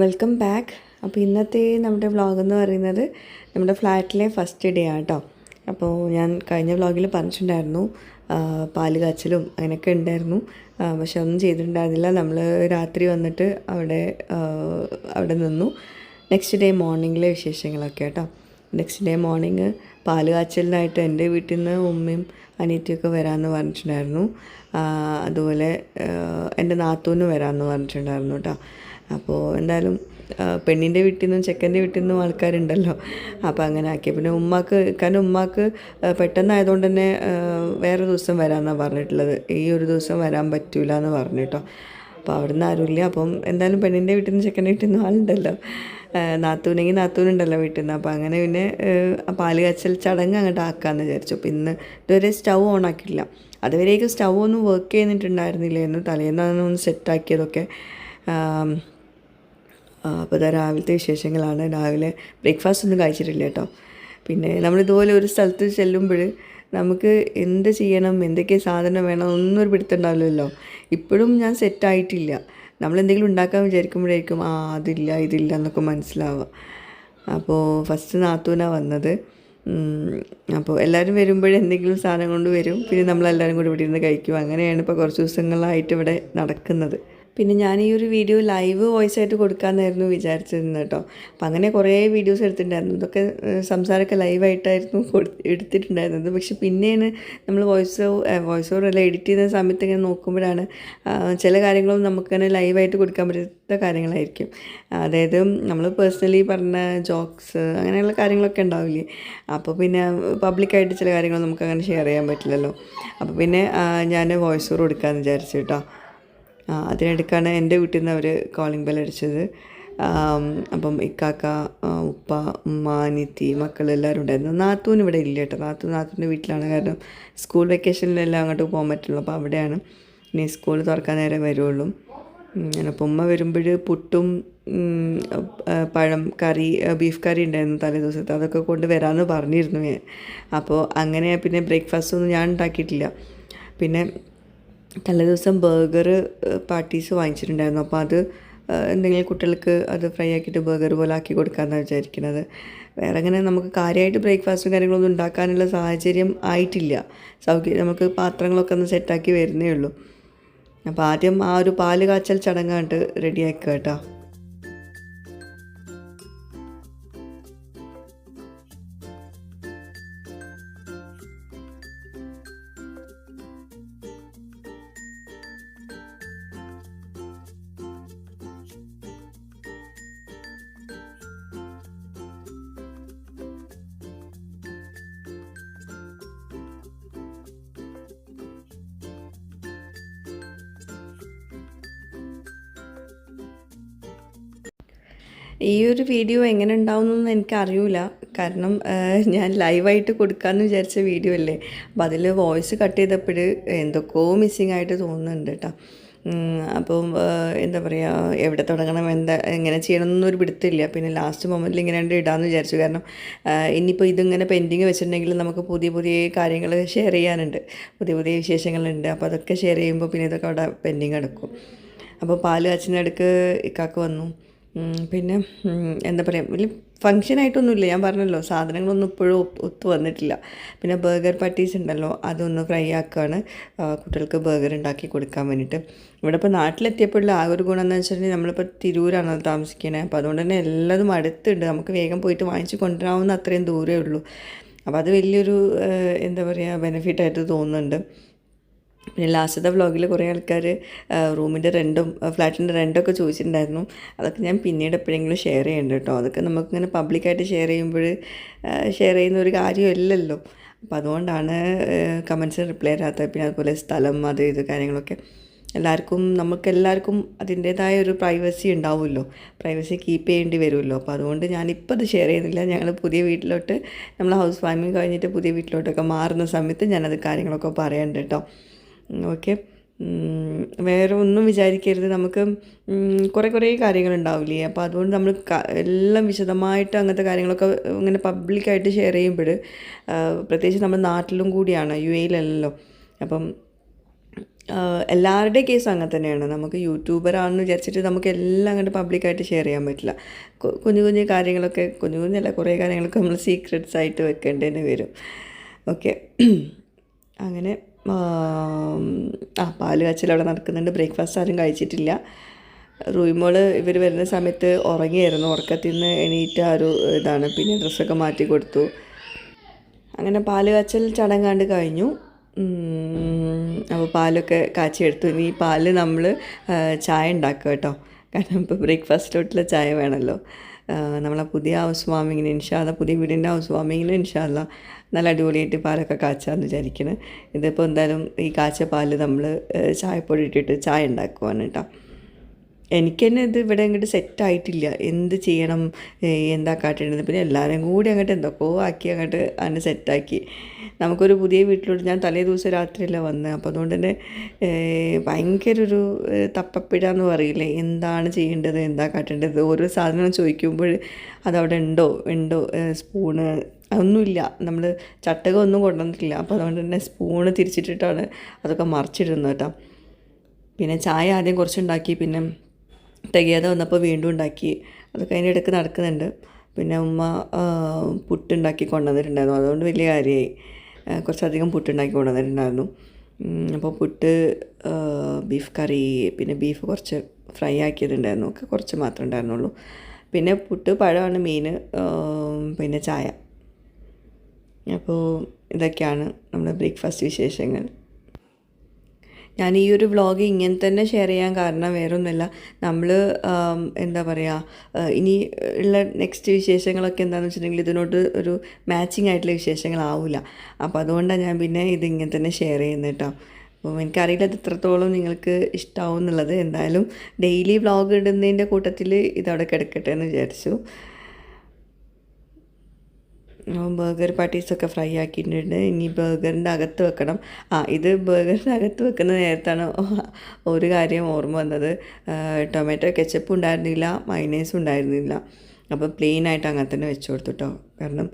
Welcome back. അപ്പോൾ ഇന്നത്തെ നമ്മുടെ വ്ളോഗ് എന്ന് പറയുന്നത് നമ്മുടെ ഫ്ലാറ്റിലെ ഫസ്റ്റ് ഡേ ആണ് ആട്ടോ അപ്പോൾ ഞാൻ കഴിഞ്ഞ വ്ളോഗിൽ പറഞ്ഞിട്ടുണ്ടായിരുന്നു പാൽ കാച്ചലും അങ്ങനെയൊക്കെ ഉണ്ടായിരുന്നു. പക്ഷെ ഒന്നും ചെയ്തിട്ടുണ്ടായിരുന്നില്ല. നമ്മൾ രാത്രി വന്നിട്ട് അവിടെ അവിടെ നിന്നു. നെക്സ്റ്റ് ഡേ മോർണിംഗിലെ വിശേഷങ്ങളൊക്കെ കേട്ടോ. നെക്സ്റ്റ് ഡേ മോർണിംഗ് പാൽ കാച്ചലിനായിട്ട് എന്റെ വീട്ടിൽ നിന്ന് ഉമ്മയും അനിയത്തിയൊക്കെ വരാമെന്ന് പറഞ്ഞിട്ടുണ്ടായിരുന്നു. അതുപോലെ എന്റെ നാത്തൂനും വരാമെന്ന് പറഞ്ഞിട്ടുണ്ടായിരുന്നു കേട്ടോ. അപ്പോൾ എന്തായാലും പെണ്ണിന്റെ വീട്ടിൽ നിന്നും ചെക്കന്റെ വീട്ടിൽ നിന്നും ആൾക്കാരുണ്ടല്ലോ. അപ്പോൾ അങ്ങനെ ആക്കി. പിന്നെ ഉമ്മാക്ക് കാരണം ഉമ്മാക്ക് പെട്ടെന്നായതുകൊണ്ട് തന്നെ വേറെ ദിവസം വരാമെന്നാണ് പറഞ്ഞിട്ടുള്ളത്. ഈ ഒരു ദിവസം വരാൻ പറ്റൂല എന്ന് പറഞ്ഞു അപ്പോൾ അവിടുന്ന് ആരുമില്ല അപ്പം എന്തായാലും പെണ്ണിന്റെ വീട്ടിൽ നിന്ന് ചെക്കന്റെ വീട്ടിൽ നിന്നും ആളുണ്ടല്ലോ നാത്തൂനെങ്കിൽ നാത്തൂനുണ്ടല്ലോ വീട്ടിൽ നിന്ന് അപ്പോൾ അങ്ങനെ പിന്നെ പാൽ കാച്ചൽ ചടങ്ങ് അങ്ങോട്ട് ആക്കാമെന്ന് വിചാരിച്ചു. അപ്പോൾ ഇന്ന് ഇതുവരെ സ്റ്റൗ ഓൺ ആക്കിയില്ല അതുവരേക്കും സ്റ്റൗ ഒന്നും വർക്ക് ചെയ്യുന്നിട്ടുണ്ടായിരുന്നില്ലായിരുന്നു തലേന്നാണ് ഒന്ന് സെറ്റാക്കിയതൊക്കെ അപ്പോൾ ഇതാ രാവിലത്തെ വിശേഷങ്ങളാണ്. രാവിലെ ബ്രേക്ക്ഫാസ്റ്റ് ഒന്നും കഴിച്ചിട്ടില്ല കേട്ടോ. പിന്നെ നമ്മളിതുപോലെ ഒരു സ്ഥലത്ത് ചെല്ലുമ്പോൾ നമുക്ക് എന്ത് ചെയ്യണം എന്തൊക്കെ സാധനം വേണം ഒന്നും ഒരു പിടുത്തുണ്ടാവില്ലല്ലോ ഇപ്പോഴും ഞാൻ സെറ്റായിട്ടില്ല നമ്മൾ എന്തെങ്കിലും ഉണ്ടാക്കാൻ വിചാരിക്കുമ്പോഴായിരിക്കും ആ അതില്ല ഇതില്ല എന്നൊക്കെ മനസ്സിലാവുക. അപ്പോൾ ഫസ്റ്റ് നാത്തൂനാണ് വന്നത്. അപ്പോൾ എല്ലാവരും വരുമ്പോഴേ എന്തെങ്കിലും സാധനം കൊണ്ട് വരും. പിന്നെ നമ്മളെല്ലാവരും കൂടി ഇവിടെ ഇരുന്ന് കഴിക്കും. അങ്ങനെയാണ് ഇപ്പോൾ കുറച്ച് ദിവസങ്ങളായിട്ട് ഇവിടെ നടക്കുന്നത്. പിന്നെ ഞാൻ ഈ ഒരു വീഡിയോ ലൈവ് വോയിസ് ആയിട്ട് കൊടുക്കാമെന്നായിരുന്നു വിചാരിച്ചിരുന്നത് കേട്ടോ. അപ്പം അങ്ങനെ കുറേ വീഡിയോസ് എടുത്തിട്ടുണ്ടായിരുന്നു. ഇതൊക്കെ സംസാരമൊക്കെ ലൈവായിട്ടായിരുന്നു എടുത്തിട്ടുണ്ടായിരുന്നത്. പക്ഷെ പിന്നെയാണ് നമ്മൾ വോയിസ് വോയിസ് ഓവർ എല്ലാം എഡിറ്റ് ചെയ്യുന്ന സമയത്ത് ഇങ്ങനെ നോക്കുമ്പോഴാണ് ചില കാര്യങ്ങളും നമുക്കങ്ങനെ ലൈവായിട്ട് കൊടുക്കാൻ പറ്റാത്ത കാര്യങ്ങളായിരിക്കും. അതായത് നമ്മൾ പേഴ്സണലി പറഞ്ഞ ജോക്സ് അങ്ങനെയുള്ള കാര്യങ്ങളൊക്കെ ഉണ്ടാവില്ലേ? അപ്പോൾ പിന്നെ പബ്ലിക്കായിട്ട് ചില കാര്യങ്ങൾ നമുക്ക് അങ്ങനെ ഷെയർ ചെയ്യാൻ പറ്റില്ലല്ലോ. അപ്പോൾ പിന്നെ ഞാൻ വോയിസ് ഓവർ കൊടുക്കാമെന്ന് വിചാരിച്ചു കേട്ടോ. അതിനിടയ്ക്കാണ് എന്റെ വീട്ടിൽ നിന്ന് അവർ കോളിംഗ് ബെൽ അടിച്ചത്. അപ്പം ഇക്കാക്ക ഉപ്പ ഉമ്മ അനിയത്തി മക്കൾ എല്ലാവരും ഉണ്ടായിരുന്നു. നാത്തൂൻ ഇവിടെ ഇല്ല കേട്ടോ. നാത്തൂൻ നാത്തൂന്റെ വീട്ടിലാണ്. കാരണം സ്കൂൾ വെക്കേഷനിലെല്ലാം അങ്ങോട്ട് പോകാൻ പറ്റുള്ളൂ അപ്പോൾ അവിടെയാണ്. ഇനി സ്കൂൾ തുറക്കാൻ നേരം വരുള്ളൂ ഞാൻ അപ്പോൾ ഉമ്മ വരുമ്പോൾ പുട്ടും പഴം കറി ബീഫ് കറി ഉണ്ടായിരുന്നു തലേ ദിവസത്തെ. അതൊക്കെ കൊണ്ട് വരാമെന്ന് പറഞ്ഞിരുന്നു അപ്പോൾ അങ്ങനെ പിന്നെ ബ്രേക്ക്ഫാസ്റ്റ് ഒന്നും ഞാൻ ഉണ്ടാക്കിയിട്ടില്ല. പിന്നെ തലേ ദിവസം ബർഗർ പാർട്ടീസ് വാങ്ങിച്ചിട്ടുണ്ടായിരുന്നു. അപ്പോൾ അത് എന്തെങ്കിലും കുട്ടികൾക്ക് അത് ഫ്രൈ ആക്കിയിട്ട് ബർഗർ പോലെ ആക്കി കൊടുക്കാമെന്നാണ് വിചാരിക്കുന്നത്. വേറെ അങ്ങനെ നമുക്ക് കാര്യമായിട്ട് ബ്രേക്ക്ഫാസ്റ്റും കാര്യങ്ങളൊന്നും ഉണ്ടാക്കാനുള്ള സാഹചര്യം ആയിട്ടില്ല. സൗകര്യം നമുക്ക് പാത്രങ്ങളൊക്കെ ഒന്ന് സെറ്റാക്കി വരുന്നേ ഉള്ളൂ. അപ്പോൾ ആദ്യം ആ ഒരു പാൽ കാച്ചൽ ചടങ്ങായിട്ട് റെഡിയാക്കുക കേട്ടോ. ഈ ഒരു വീഡിയോ എങ്ങനെ ഉണ്ടാവുമെന്നൊന്നും എനിക്കറിയില്ല കാരണം ഞാൻ ലൈവായിട്ട് കൊടുക്കാമെന്ന് വിചാരിച്ച വീഡിയോ അല്ലേ? അപ്പോൾ അതിൽ വോയിസ് കട്ട് ചെയ്തപ്പോൾ എന്തൊക്കെയോ മിസ്സിങ് ആയിട്ട് തോന്നുന്നുണ്ട് കേട്ടോ. അപ്പം എന്താ പറയുക എവിടെ തുടങ്ങണം എന്താ എങ്ങനെ ചെയ്യണമെന്നൊന്നും ഒരു പിടുത്തില്ല പിന്നെ ലാസ്റ്റ് മൊമെന്റിൽ ഇങ്ങനെ രണ്ട് ഇടാമെന്ന് വിചാരിച്ചു. കാരണം ഇനിയിപ്പോൾ ഇതിങ്ങനെ പെൻഡിങ് വെച്ചിട്ടുണ്ടെങ്കിൽ നമുക്ക് പുതിയ പുതിയ കാര്യങ്ങൾ ഷെയർ ചെയ്യാനുണ്ട്. പുതിയ പുതിയ വിശേഷങ്ങളുണ്ട്. അപ്പോൾ അതൊക്കെ ഷെയർ ചെയ്യുമ്പോൾ പിന്നെ ഇതൊക്കെ അവിടെ പെൻഡിങ് എടുക്കും അപ്പോൾ പാൽ അടുക്ക് ഇക്കാക്ക് വന്നു. പിന്നെ എന്താ പറയുക വലിയ ഫങ്ഷനായിട്ടൊന്നുമില്ല ഞാൻ പറഞ്ഞല്ലോ സാധനങ്ങളൊന്നും ഇപ്പോഴും ഒത്തു വന്നിട്ടില്ല. പിന്നെ ബർഗർ പട്ടീസ് ഉണ്ടല്ലോ അതൊന്ന് ഫ്രൈ ആക്കുകയാണ് കുട്ടികൾക്ക് ബർഗർ ഉണ്ടാക്കി കൊടുക്കാൻ വേണ്ടിയിട്ട്. ഇവിടെ ഇപ്പോൾ നാട്ടിലെത്തിയപ്പോഴുള്ള ആ ഒരു ഗുണം എന്ന് വെച്ചിട്ടുണ്ടെങ്കിൽ നമ്മളിപ്പോൾ തിരൂരാണ് താമസിക്കുന്നത് അപ്പോൾ അതുകൊണ്ട് തന്നെ എല്ലാതും അടുത്തുണ്ട്. നമുക്ക് വേഗം പോയിട്ട് വാങ്ങിച്ച് കൊണ്ടുവരാവുന്ന അത്രയും ദൂരമേ ഉള്ളൂ. അപ്പോൾ അത് വലിയൊരു എന്താ പറയുക ബെനിഫിറ്റായിട്ട് തോന്നുന്നുണ്ട്. പിന്നെ ലാസ്റ്റത്തെ വ്ളോഗിൽ കുറേ ആൾക്കാർ റൂമിന്റെ റെന്റും ഫ്ലാറ്റിന്റെ റെന്റൊക്കെ ചോദിച്ചിട്ടുണ്ടായിരുന്നു. അതൊക്കെ ഞാൻ പിന്നീട് എപ്പോഴെങ്കിലും ഷെയർ ചെയ്യേണ്ട കേട്ടോ അതൊക്കെ നമുക്കിങ്ങനെ പബ്ലിക്കായിട്ട് ഷെയർ ചെയ്യുമ്പോൾ ഷെയർ ചെയ്യുന്ന ഒരു കാര്യമല്ലല്ലോ അപ്പോൾ അതുകൊണ്ടാണ് കമൻസിന് റിപ്ലൈ തരാത്തത് പിന്നെ അതുപോലെ സ്ഥലം അത് ഇത് കാര്യങ്ങളൊക്കെ. എല്ലാവർക്കും നമുക്ക് എല്ലാവർക്കും അതിന്റേതായ ഒരു പ്രൈവസി ഉണ്ടാവുമല്ലോ. പ്രൈവസി കീപ്പ് ചെയ്യേണ്ടി വരുമല്ലോ. അപ്പോൾ അതുകൊണ്ട് ഞാനിപ്പോൾ അത് ഷെയർ ചെയ്യുന്നില്ല. ഞങ്ങൾ പുതിയ വീട്ടിലോട്ട് നമ്മൾ ഹൗസ് വാമിങ് കഴിഞ്ഞിട്ട് പുതിയ വീട്ടിലോട്ടൊക്കെ മാറുന്ന സമയത്ത് ഞാനത് കാര്യങ്ങളൊക്കെ പറയണ്ട കേട്ടോ ഓക്കെ വേറെ ഒന്നും വിചാരിക്കരുത്. നമുക്ക് കുറേ കുറേ കാര്യങ്ങൾ ഉണ്ടാവില്ലേ അപ്പോൾ അതുകൊണ്ട് നമ്മൾ എല്ലാം വിശദമായിട്ട് അങ്ങനത്തെ കാര്യങ്ങളൊക്കെ ഇങ്ങനെ പബ്ലിക്കായിട്ട് ഷെയർ ചെയ്യുമ്പോൾ പ്രത്യേകിച്ച് നമ്മുടെ നാട്ടിലും കൂടിയാണ് യു എയിലല്ലല്ലോ. അപ്പം എല്ലാവരുടെയും കേസ് അങ്ങനെ തന്നെയാണ്. നമുക്ക് യൂട്യൂബറാണെന്ന് വിചാരിച്ചിട്ട് നമുക്ക് എല്ലാം അങ്ങോട്ട് പബ്ലിക്കായിട്ട് ഷെയർ ചെയ്യാൻ പറ്റില്ല. കുഞ്ഞു കുഞ്ഞു കാര്യങ്ങളൊക്കെ കുഞ്ഞു കുഞ്ഞല്ല കുറേ കാര്യങ്ങളൊക്കെ നമ്മൾ സീക്രട്സ് ആയിട്ട് വെക്കേണ്ടതിന് വരും. ഓക്കെ അങ്ങനെ ആം, പാൽ കാച്ചൽ അവിടെ നടക്കുന്നുണ്ട്. ബ്രേക്ക്ഫാസ്റ്റ് ആരും കഴിച്ചിട്ടില്ല. റൂയിമോൾ ഇവർ വരുന്ന സമയത്ത് ഉറങ്ങിയായിരുന്നു. ഉറക്കത്തിൽ നിന്ന് എണീറ്റ ഒരു ഇതാണ്. പിന്നെ ഡ്രസ്സൊക്കെ മാറ്റി കൊടുത്തു. അങ്ങനെ പാൽ കാച്ചൽ ചടങ്ങാണ്ട് കഴിഞ്ഞു. അപ്പോൾ പാലൊക്കെ കാച്ചിയെടുത്തു ഇനി പാൽ നമ്മൾ ചായ ഉണ്ടാക്കുക കേട്ടോ. കാരണം ഇപ്പോൾ ബ്രേക്ക്ഫാസ്റ്റിലോട്ടുള്ള ചായ വേണമല്ലോ നമ്മളെ പുതിയ ഹൗസ് വാമിങ്ങിന് ഇൻഷാല്ല പുതിയ വീടിന്റെ ഹൗസ് വാമിങ്ങിന് ഇൻഷാല്ല നല്ല അടിപൊളിയായിട്ട് പാലൊക്കെ കാച്ചാന്ന് വിചാരിക്കുന്നത് ഇതിപ്പോൾ എന്തായാലും ഈ കാച്ച പാൽ നമ്മൾ ചായപ്പൊടി ഇട്ടിട്ട് ചായ ഉണ്ടാക്കുവാണ് കേട്ടോ എനിക്ക് തന്നെ ഇത് ഇവിടെ അങ്ങോട്ട് സെറ്റായിട്ടില്ല എന്ത് ചെയ്യണം? എന്താ കാട്ടേണ്ടത്? പിന്നെ എല്ലാവരും കൂടി അങ്ങോട്ട് എന്തൊക്കെയോ ആക്കി അങ്ങോട്ട് അതിനെ സെറ്റാക്കി നമുക്കൊരു പുതിയ വീട്ടിലോട്ട് ഞാൻ തലേ ദിവസം രാത്രിയല്ല വന്നത് അപ്പോൾ അതുകൊണ്ട് തന്നെ ഭയങ്കര ഒരു ഏഹ് തപ്പപ്പിഴ എന്ന് പറയില്ലേ? എന്താണ് ചെയ്യേണ്ടത്? എന്താ കാട്ടേണ്ടത്? ഓരോ സാധനം ചോദിക്കുമ്പോൾ അതവിടെ ഉണ്ടോ? ഉണ്ടോ? സ്പൂണ് അതൊന്നുമില്ല. നമ്മൾ ചട്ടകം ഒന്നും കൊണ്ടുവന്നിട്ടില്ല. അപ്പോൾ അതുകൊണ്ട് തന്നെ സ്പൂണ് തിരിച്ചിട്ടിട്ടാണ് അതൊക്കെ മറിച്ചിടുന്നത് കേട്ടോ. പിന്നെ ചായ ആദ്യം കുറച്ചുണ്ടാക്കി. പിന്നെ തികയാതെ വന്നപ്പോൾ വീണ്ടും ഉണ്ടാക്കി. അതൊക്കെ അതിന്റെ ഇടയ്ക്ക് നടക്കുന്നുണ്ട്. പിന്നെ ഉമ്മ പുട്ടുണ്ടാക്കി കൊണ്ടുവന്നിട്ടുണ്ടായിരുന്നു. അതുകൊണ്ട് വലിയ കാര്യമായി. കുറച്ചധികം പുട്ടുണ്ടാക്കി കൊണ്ടുവന്നിട്ടുണ്ടായിരുന്നു. അപ്പോൾ പുട്ട് ബീഫ് കറി പിന്നെ ബീഫ് കുറച്ച് ഫ്രൈ ആക്കിയതുണ്ടായിരുന്നു ഒക്കെ കുറച്ച് മാത്രമേ ഉണ്ടായിരുന്നുള്ളൂ. പിന്നെ പുട്ട് പഴമാണ് മെയിൻ പിന്നെ ചായ. അപ്പോൾ ഇതൊക്കെയാണ് നമ്മുടെ ബ്രേക്ക്ഫാസ്റ്റ് വിശേഷങ്ങൾ. ഞാൻ ഈ ഒരു വ്ളോഗ് ഇങ്ങനെ തന്നെ ഷെയർ ചെയ്യാൻ കാരണം വേറൊന്നുമല്ല. നമ്മൾ എന്താ പറയുക ഇനി ഉള്ള നെക്സ്റ്റ് വിശേഷങ്ങളൊക്കെ എന്താണെന്ന് വെച്ചിട്ടുണ്ടെങ്കിൽ ഇതിനോട് ഒരു മാച്ചിങ് ആയിട്ടുള്ള വിശേഷങ്ങളാവില്ല അപ്പോൾ അതുകൊണ്ടാണ് ഞാൻ പിന്നെ ഇത് ഇങ്ങനെ തന്നെ ഷെയർ ചെയ്യുന്നത് കേട്ടോ അപ്പോൾ എനിക്കറിയില്ല അത് എത്രത്തോളം നിങ്ങൾക്ക് ഇഷ്ടമാവും എന്നുള്ളത്. എന്തായാലും ഡെയിലി വ്ളോഗ് ഇടുന്നതിന്റെ കൂട്ടത്തിൽ ഇതവിടെ കിടക്കട്ടെ എന്ന് വിചാരിച്ചു. ബർഗർ പാറ്റീസൊക്കെ ഫ്രൈ ആക്കിയിട്ടുണ്ട്. ഇനി ബർഗറിന്റെ അകത്ത് വെക്കണം. ആ ഇത് ബർഗറിന്റെ അകത്ത് വെക്കുന്ന നേരത്താണ് ഒരു കാര്യം ഓർമ്മ വന്നത്. ടൊമാറ്റോ കെച്ചപ്പ് ഉണ്ടായിരുന്നില്ല മൈനേഴ്സും ഉണ്ടായിരുന്നില്ല. അപ്പോൾ പ്ലെയിൻ ആയിട്ട് അങ്ങനെ തന്നെ വെച്ച് കൊടുത്തു കേട്ടോ കാരണം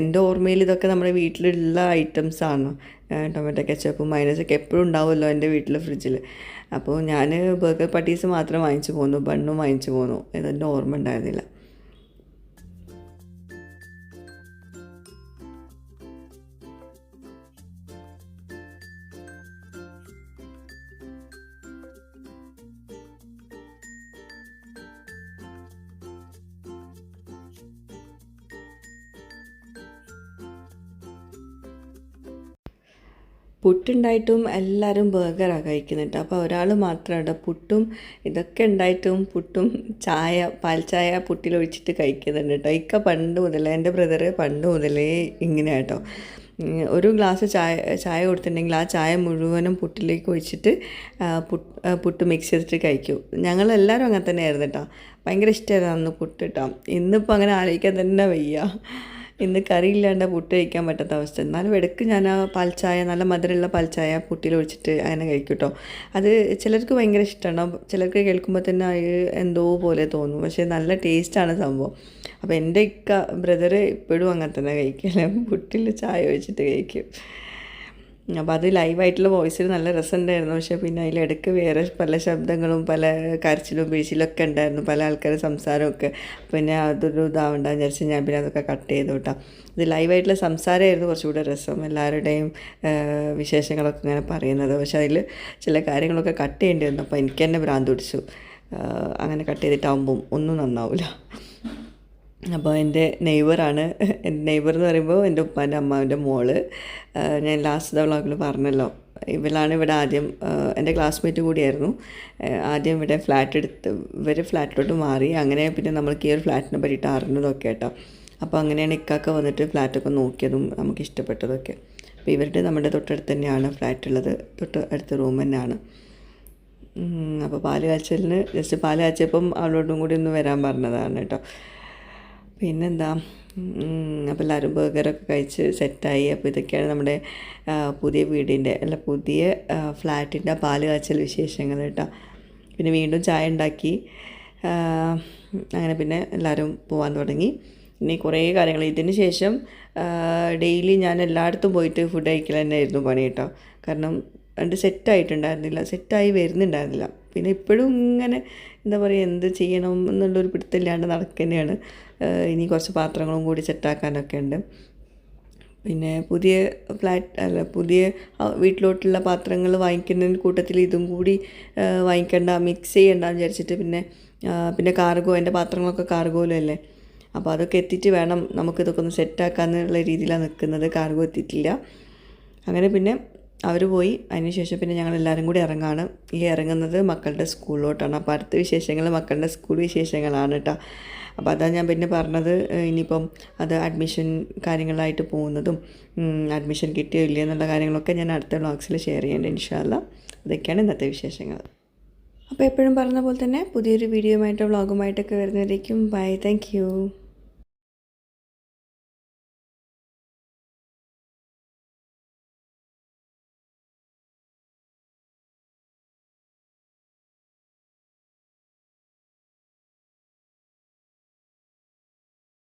എന്റെ ഓർമ്മയിൽ ഇതൊക്കെ നമ്മുടെ വീട്ടിലുള്ള ഐറ്റംസ് ആണ്. ടൊമാറ്റോ കെച്ചപ്പും മൈനസൊക്കെ എപ്പോഴും ഉണ്ടാവുമല്ലോ എന്റെ വീട്ടിലെ ഫ്രിഡ്ജിൽ അപ്പോൾ ഞാൻ ബർഗർ പട്ടീസ് മാത്രം വാങ്ങിച്ചു പോന്നു ബണ്ണും വാങ്ങിച്ചു പോന്നു. ഇതെന്റെ ഓർമ്മ ഉണ്ടായിരുന്നില്ല. പുട്ടുണ്ടായിട്ടും എല്ലാവരും ബർഗറാണ് കഴിക്കുന്നുണ്ട്. അപ്പോൾ ഒരാൾ മാത്രമാണ് പുട്ടും ഇതൊക്കെ ഉണ്ടായിട്ടും പുട്ടും ചായ പാൽച്ചായ ചായ പുട്ടിലൊഴിച്ചിട്ട് കഴിക്കുന്നുണ്ട് കേട്ടോ. ഇക്ക പണ്ട് മുതലേ എന്റെ ബ്രദർ പണ്ട് മുതലേ ഇങ്ങനെ കേട്ടോ. ഒരു ഗ്ലാസ് ചായ ചായ കൊടുത്തിട്ടുണ്ടെങ്കിൽ ആ ചായ മുഴുവനും പുട്ടിലേക്ക് ഒഴിച്ചിട്ട് പുട്ട് പുട്ട് മിക്സ് ചെയ്തിട്ട് കഴിക്കും. ഞങ്ങളെല്ലാവരും അങ്ങനെ തന്നെ ആയിരുന്നു കേട്ടോ. ഭയങ്കര ഇഷ്ടമായിരുന്നു അന്ന് പുട്ട് കേട്ടോ. ഇന്നിപ്പോൾ അങ്ങനെ ആലോചിക്കാൻ തന്നെ വയ്യ. ഇന്ന് കറിയില്ലാണ്ട് പുട്ട് കഴിക്കാൻ പറ്റാത്ത അവസ്ഥ. എന്നാലും ഇടയ്ക്ക് ഞാൻ ആ പാൽച്ചായ നല്ല മധുരമുള്ള പാൽച്ചായ പുട്ടിൽ ഒഴിച്ചിട്ട് അങ്ങനെ കഴിക്കും കേട്ടോ അത് ചിലർക്ക് ഭയങ്കര ഇഷ്ടമാണ് ചിലർക്ക് കേൾക്കുമ്പോൾ തന്നെ അത് എന്തോ പോലെ തോന്നും. പക്ഷേ നല്ല ടേസ്റ്റാണ് സംഭവം. അപ്പോൾ എന്റെ ഇക്ക ബ്രദർ ഇപ്പോഴും അങ്ങനെ തന്നെ കഴിക്കല പുട്ടിൽ ചായ ഒഴിച്ചിട്ട് കഴിക്കും. അപ്പോൾ അത് ലൈവായിട്ടുള്ള വോയിസിൽ നല്ല രസമുണ്ടായിരുന്നു. പക്ഷേ പിന്നെ അതിലിടയ്ക്ക് വേറെ പല ശബ്ദങ്ങളും പല കരച്ചിലും വീഴ്ചയിലൊക്കെ ഉണ്ടായിരുന്നു പല ആൾക്കാരുടെ സംസാരമൊക്കെ. പിന്നെ അതൊരു ഇതാവണ്ടെന്ന് വിചാരിച്ച് ഞാൻ പിന്നെ അതൊക്കെ കട്ട് ചെയ്തു കേട്ടോ. ഇത് ലൈവായിട്ടുള്ള സംസാരമായിരുന്നു കുറച്ചുകൂടെ രസം എല്ലാവരുടെയും വിശേഷങ്ങളൊക്കെ ഇങ്ങനെ പറയുന്നത്. പക്ഷേ അതിൽ ചില കാര്യങ്ങളൊക്കെ കട്ട് ചെയ്യേണ്ടി വന്നു. അപ്പോൾ എനിക്ക് തന്നെ ഭ്രാന്ത് പിടിച്ചു. അങ്ങനെ കട്ട് ചെയ്തിട്ടാവുമ്പം ഒന്നും നന്നാവില്ല അപ്പോൾ എന്റെ നെയ്ബറാണ് നെയ്ബർ എന്ന് പറയുമ്പോൾ എന്റെ ഉപ്പാന്റെ അമ്മാവിന്റെ മോൾ. ഞാൻ ലാസ്റ്റ് വ്ളോഗിൽ പറഞ്ഞല്ലോ. ഇവളാണ് ഇവിടെ ആദ്യം എന്റെ ക്ലാസ്മേറ്റ് കൂടിയായിരുന്നു. ആദ്യം ഇവിടെ ഫ്ലാറ്റ് എടുത്ത് ഇവർ ഫ്ലാറ്റിലോട്ട് മാറി. അങ്ങനെ പിന്നെ നമ്മൾക്ക് ഈ ഒരു ഫ്ലാറ്റിനെ പറ്റിയിട്ട് അറിഞ്ഞതൊക്കെ കേട്ടോ. അപ്പോൾ അങ്ങനെയാണ് ഇക്കാക്ക വന്നിട്ട് ഫ്ലാറ്റൊക്കെ നോക്കിയതും നമുക്ക് ഇഷ്ടപ്പെട്ടതൊക്കെ. അപ്പോൾ ഇവരുടെ നമ്മുടെ തൊട്ടടുത്ത് തന്നെയാണ് ഫ്ലാറ്റ് ഉള്ളത്. തൊട്ട് അടുത്ത റൂം തന്നെയാണ്. അപ്പോൾ പാൽ കാച്ചലിന് ജസ്റ്റ് പാൽ കാച്ചപ്പം അവളോടും കൂടി ഒന്ന് വരാൻ പറഞ്ഞതാണ് കേട്ടോ. പിന്നെന്താ? അപ്പോൾ എല്ലാവരും ബർഗറൊക്കെ കഴിച്ച് സെറ്റായി അപ്പോൾ ഇതൊക്കെയാണ് നമ്മുടെ പുതിയ വീടിന്റെ അല്ല പുതിയ ഫ്ലാറ്റിന്റെ പാൽ കാച്ചൽ വിശേഷങ്ങൾ കേട്ടോ. പിന്നെ വീണ്ടും ചായ ഉണ്ടാക്കി. അങ്ങനെ പിന്നെ എല്ലാവരും പോകാൻ തുടങ്ങി. ഇനി കുറേ കാര്യങ്ങൾ. ഇതിന് ശേഷം ഡെയിലി ഞാൻ എല്ലായിടത്തും പോയിട്ട് ഫുഡ് കഴിക്കൽ തന്നെയായിരുന്നു പണി കേട്ടോ. കാരണം രണ്ട് സെറ്റായിട്ടുണ്ടായിരുന്നില്ല സെറ്റായി വരുന്നുണ്ടായിരുന്നില്ല. പിന്നെ ഇപ്പോഴും ഇങ്ങനെ എന്താ പറയുക എന്ത് ചെയ്യണം എന്നുള്ളൊരു പിടുത്തമില്ലാണ്ട് നടക്കുന്നതാണ് ഇനി കുറച്ച് പാത്രങ്ങളും കൂടി സെറ്റാക്കാനൊക്കെ ഉണ്ട്. പിന്നെ പുതിയ ഫ്ലാറ്റ് അല്ല പുതിയ വീട്ടിലോട്ടുള്ള പാത്രങ്ങൾ വാങ്ങിക്കുന്നതിന് കൂട്ടത്തിൽ ഇതും കൂടി വാങ്ങിക്കേണ്ട മിക്സ് ചെയ്യണ്ടെന്ന് വിചാരിച്ചിട്ട് പിന്നെ പിന്നെ കാർഗോ എന്റെ പാത്രങ്ങളൊക്കെ കാർഗോയിലല്ലേ അപ്പോൾ അതൊക്കെ എത്തിയിട്ട് വേണം നമുക്കിതൊക്കെ ഒന്ന് സെറ്റാക്കാന്നുള്ള രീതിയിലാണ് നിൽക്കുന്നത് കാർഗോ എത്തിയിട്ടില്ല. അങ്ങനെ പിന്നെ അവർ പോയി. അതിനുശേഷം പിന്നെ ഞങ്ങൾ എല്ലാവരും കൂടി ഇറങ്ങാണ്. ഈ ഇറങ്ങുന്നത് മക്കളുടെ സ്കൂളിലോട്ടാണ്. അപ്പോൾ അടുത്ത വിശേഷങ്ങൾ മക്കളുടെ സ്കൂൾ വിശേഷങ്ങളാണ് കേട്ടോ അപ്പോൾ അതാണ് ഞാൻ പിന്നെ പറഞ്ഞത് ഇനിയിപ്പം അത് അഡ്മിഷൻ കാര്യങ്ങളായിട്ട് പോകുന്നതും അഡ്മിഷൻ കിട്ടിയോ ഇല്ലയോ എന്നുള്ള കാര്യങ്ങളൊക്കെ ഞാൻ അടുത്ത വ്ളോഗ്സിൽ ഷെയർ ചെയ്യേണ്ടത് ഇൻഷാല്ല അതൊക്കെയാണ് ഇന്നത്തെ വിശേഷങ്ങൾ. അപ്പോൾ എപ്പോഴും പറഞ്ഞ പോലെ തന്നെ പുതിയൊരു വീഡിയോയുമായിട്ടോ വ്ളോഗുമായിട്ടൊക്കെ വരുന്നവരേക്കും ബൈ താങ്ക്